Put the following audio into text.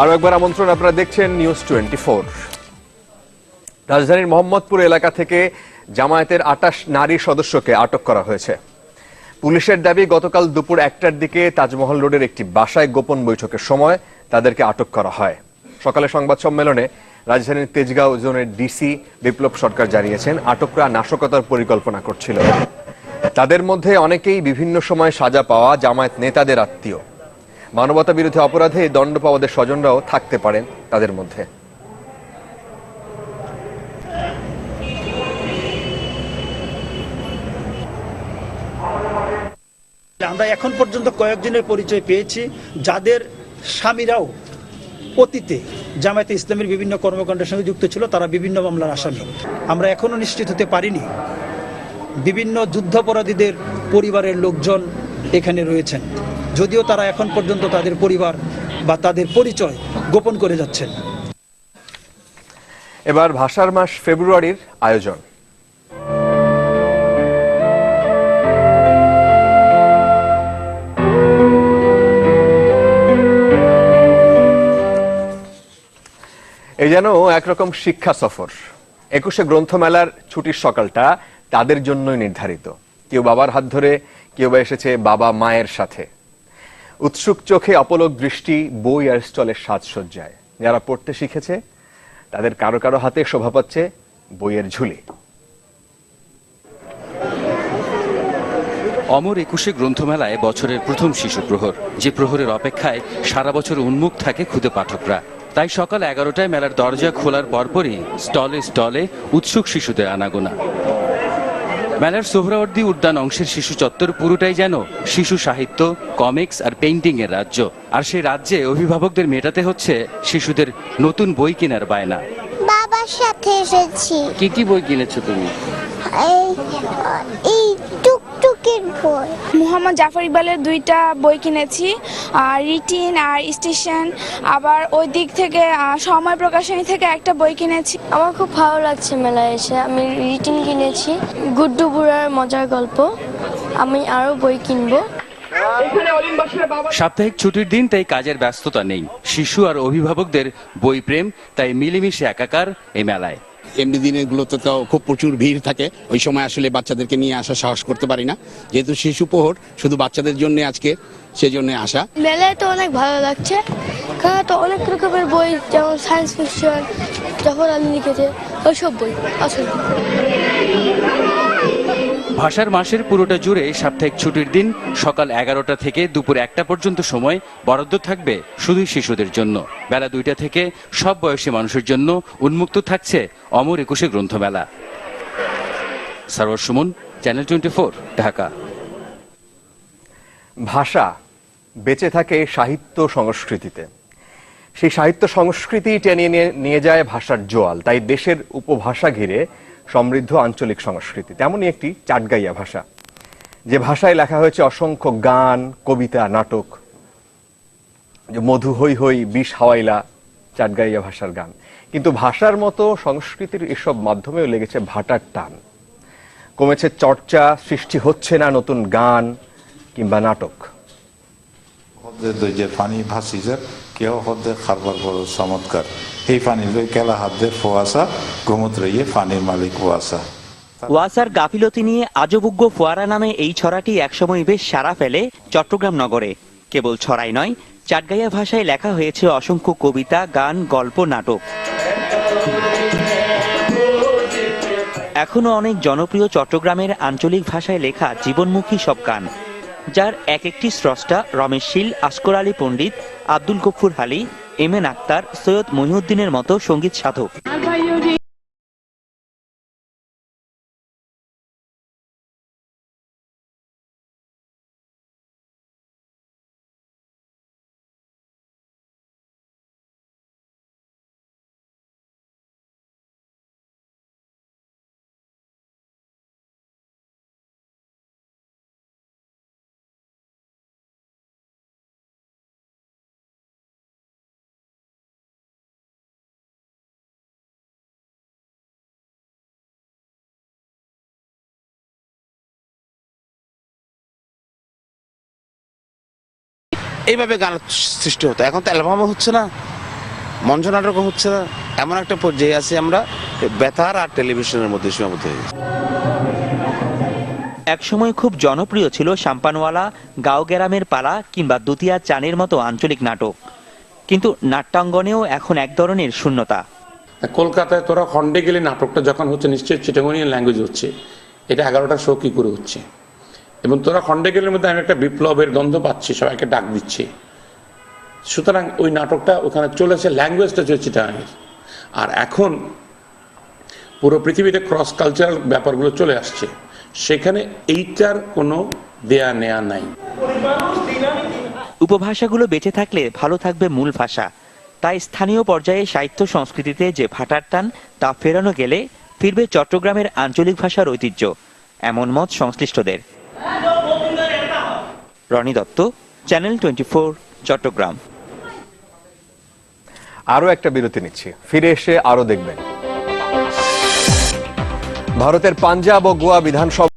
আরও একবার আমন্ত্রণ আপনারা দেখছেন নিউজ টোয়েন্টি ফোর রাজধানীর মোহাম্মদপুর এলাকা থেকে জামায়াতের আটাশ নারী সদস্যকে আটক করা হয়েছে। পুলিশের দাবি, গতকাল দুপুর একটার দিকে তাজমহল রোডের একটি বাসায় গোপন বৈঠকের সময় তাদেরকে আটক করা হয়। সকালে সংবাদ সম্মেলনে রাজধানীর তেজগাঁও জোনের ডিসি বিপ্লব সরকার জানিয়েছেন, আটকরা নাশকতার পরিকল্পনা করছিল। তাদের মধ্যে অনেকেই বিভিন্ন সময় সাজা পাওয়া জামায়াত নেতাদের আত্মীয়। মানবতা বিরোধী অপরাধে দণ্ড পাওয়াদের স্বজনরাও থাকতে পারেন তাদের মধ্যে। আমরা এখন পর্যন্ত কয়েকজনের পরিচয় পেয়েছি, যাদের স্বামীরাও অতীতে জামায়াতে ইসলামের বিভিন্ন কর্মকাণ্ডের সঙ্গে যুক্ত ছিল, তারা বিভিন্ন মামলার আসামি। আমরা এখনও নিশ্চিত হতে পারিনি। বিভিন্ন যুদ্ধাপরাধীদের পরিবারের লোকজন এখানে রয়েছেন। যদিও তারা এখন পর্যন্ত তাদের পরিবার বা তাদের পরিচয় গোপন করে যাচ্ছেন। এবার ভাষার মাস ফেব্রুয়ারির আয়োজন। এই যেন একরকম শিক্ষা সফর। একুশে গ্রন্থমেলার ছুটির সকালটা তাদের জন্যই নির্ধারিত। কেউ বাবার হাত ধরে, কেউ বা এসেছে বাবা মায়ের সাথে। উৎসুক চোখে অপলক দৃষ্টি বই আর স্টলের সাজসজ্জায়। যারা পড়তে শিখেছে, তাদের কারও কারও হাতে শোভা পাচ্ছে বইয়ের ঝুলি। অমর একুশে গ্রন্থমেলায় বছরের প্রথম শিশু প্রহর, যে প্রহরের অপেক্ষায় সারা বছর উন্মুখ থাকে খুদে পাঠকরা। তাই সকাল এগারোটায় মেলার দরজা খোলার পরপরই স্টলে স্টলে উৎসুক শিশুদের আনাগোনা। মেলার সোহরাওয়ার্দী উদ্যান অংশের শিশু চত্বর পুরোটাই যেন শিশু সাহিত্য কমিক্স আর পেইন্টিং এর রাজ্য। আর সেই রাজ্যে অভিভাবকদের মেটাতে হচ্ছে শিশুদের নতুন বই কেনার বায়না। বাবার সাথে এসেছি। কি কি বই কিনেছো তুমি? এই এই টুকটুকির বই। মোহাম্মদ জাফর ইকবালের দুইটা বই কিনেছি আর রিটিন আর স্টেশন। আবার ওই দিক থেকে সময় প্রকাশনী থেকে একটা বই কিনেছি। আমার খুব ভালো লাগছে মেলায় এসে। আমি রিটিন কিনেছি। গুড্ডু বুড়ার মজার গল্প। আমি আরও বই কিনবো। সাপ্তাহিক ছুটির দিন তাই কাজের ব্যস্ততা নেই। শিশু আর অভিভাবকদের বই প্রেম তাই মিলেমিশে একাকার এই মেলায়। এমনি দিনেরগুলোতে তো খুব প্রচুর ভিড় থাকে। ওই সময় আসলে বাচ্চাদেরকে নিয়ে আসা সাহস করতে পারি না। যেহেতু শিশু প্রহর, শুধু বাচ্চাদের জন্য আজকে সেজন্য আসা। মেলায় তো অনেক ভালো লাগছে। কারণ তো অনেক রকমের বই, যেমন সায়েন্স ফিকশন যখন আমি লিখেছে, ওইসব বই আসলে ভাষার মাসের পুরোটা জুড়ে সাপ্তাহিক ছুটির দিন সকাল এগারোটা থেকে দুপুর একটা পর্যন্ত সময় বরাদ্দ থাকবে শুধুই শিশুদের জন্য। বেলা দুইটা থেকে সব বয়সী মানুষের জন্য উন্মুক্ত থাকছে অমর একুশে গ্রন্থমেলা। Sarowar Suman channel twenty four Dhaka. ভাষা বেঁচে থাকে সাহিত্য সংস্কৃতিতে। সেই সাহিত্য সংস্কৃতি টেনে নিয়ে যায় ভাষার জোয়াল। তাই দেশের উপভাষা ঘিরে সমৃদ্ধ আঞ্চলিক সংস্কৃতি। তেমনই একটি চাটগাইয়া ভাষা। যে ভাষায় লেখা হয়েছে অসংখ্য গান, কবিতা, নাটক। যে মধু হই হই বিষ হাওয়াইলা চাটগাইয়া ভাষার গান। কিন্তু ভাষার মতো সংস্কৃতির এসব মাধ্যমেও লেগেছে ভাটার টান। কমেছে চর্চা, সৃষ্টি হচ্ছে না নতুন গান কিংবা নাটক। যে ভাসিছে কেউ হদ্দে খারবার বড় চমৎকার। এই পানি লই কেলা হাদ্দের ফোয়াশা গোমুত্র ইয়ে পানির মালিক ওয়াসা। ওয়াসার গাফিলতি নিয়ে আজবুগ্য ফোয়ারা নামে এই ছড়াটি একসময় বেশ সারা ফেলে চট্টগ্রাম নগরে। কেবল ছড়াই নয়, চাটগাইয়া ভাষায় লেখা হয়েছে অসংখ্য কবিতা, গান, গল্প, নাটক। এখনও অনেক জনপ্রিয় চট্টগ্রামের আঞ্চলিক ভাষায় লেখা জীবনমুখী সব গান। যার এক একটি স্রষ্টা রমেশ শীল আসকর আলী পণ্ডিত, আব্দুল গফুর হালি, এম এন আক্তার, সৈয়দ মহিউদ্দিনের মতো সংগীত সাধক। এইভাবে গান সৃষ্টি হতো। এখন তো অ্যালবামও হচ্ছে না মঞ্চ নাটক হচ্ছে না। এমন একটা পর্যায়ে আছি আমরা বেতার আর টেলিভিশনের মধ্যে সীমাবদ্ধ হয়ে গেছি। একসময় খুব জনপ্রিয় ছিল সাম্পানওয়ালা গাঁও গ্রামের পালা কিংবা দুতিয়া চানের মতো আঞ্চলিক নাটক। কিন্তু নাট্যাঙ্গনেও এখন এক ধরনের শূন্যতা। কলকাতায় তোরা খন্ডে গেলে নাটকটা যখন হচ্ছে নিশ্চয়ই চিটাগনিয়ান ল্যাঙ্গুয়েজ হচ্ছে। এটা এগারোটা শো কি করে হচ্ছে? এবং তোরা খন্ডে গেলের মধ্যে আমি একটা বিপ্লবের গন্ধ পাচ্ছি, সবাইকে ডাক দিচ্ছি। সুতরাং ওই নাটকটা ওখানে চলেছে ল্যাঙ্গুয়েজটা চলে চিটাগাঙের আর এখন পুরো পৃথিবীতে ক্রস কালচারাল ব্যাপারগুলো চলে আসছে। সেখানে এইটার কোনো দেয়া নেয়া নাই। উপভাষাগুলো বেঁচে থাকলে ভালো থাকবে মূল ভাষা। তাই স্থানীয় পর্যায়ে সাহিত্য সংস্কৃতিতে যে ভাটার টান, তা ফেরানো গেলে ফিরবে চট্টগ্রামের আঞ্চলিক ভাষার ঐতিহ্য, এমন মত সংশ্লিষ্টদের। Roni Dutta channel twenty four Chattogram. আরও একটা বিরতি নিচ্ছি। ফিরে এসে আরও দেখবেন। ভারতের পাঞ্জাব ও গোয়া বিধানসভা